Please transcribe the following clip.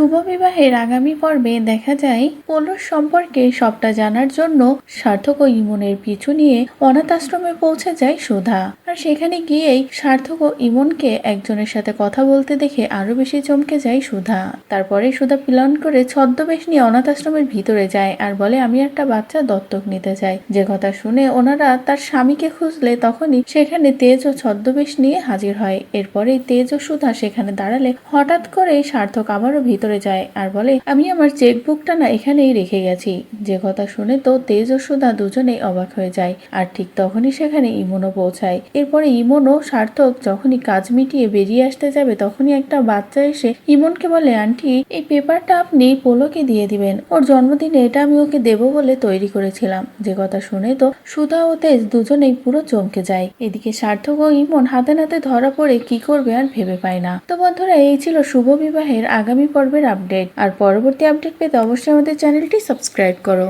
শুভ বিবাহের আগামী পর্বে দেখা যায় পলুর সম্পর্কে সবটা জানার জন্য সার্থক ও ইমনের পিছু নিয়ে অনাথ আশ্রমে পৌঁছে যায় সুধা। আর সেখানে গিয়েই সার্থক ও ইমনকে একজনের সাথে কথা বলতে দেখে আরও বেশি চমকে যায় সুধা। তারপরে সুধা প্ল্যান করে ছদ্মবেশ নিয়ে অনাথ আশ্রমের ভিতরে যায় আর বলে, আমি একটা বাচ্চা দত্তক নিতে চাই। যে কথা শুনে ওনারা তার স্বামীকে খুঁজলে তখনই সেখানে তেজ ও ছদ্মবেশ নিয়ে হাজির হয়। এরপরে তেজ ও সুধা সেখানে দাঁড়ালে হঠাৎ করে সার্থক আবারও ভিতরে যায় আর বলে, আমি আমার চেকবুকটা না এখানেই রেখে গেছি। যে কথা শুনে তো তেজ ও সুধা দুজনেই অবাক হয়ে যায়। আর ঠিক তখনই সেখানে ইমনও পৌঁছায়। এরপরে ইমনও সার্থক যখনই কাজ মিটিয়ে বেরিয়ে আসতে যাবে, তখনই একটা বাচ্চা এসে ইমনকে বলে, আন্টি, এই পেপারটা আপনি পোলোকে দিয়ে দিবেন। ওর জন্মদিনে এটা আমি ওকে দেবো বলে তৈরি করেছিলাম। যে কথা শুনে তো সুধা ও তেজ দুজনেই পুরো চমকে যায়। এদিকে সার্থক ও ইমন হাতে নাতে ধরা পড়ে কি করবে আর ভেবে পায় না। তো বন্ধুরা, এই ছিল শুভ বিবাহের আগামী পর্বের আপডেট। আর পরবর্তী আপডেট পেতে অবশ্যই আমাদের চ্যানেলটি সাবস্ক্রাইব করো।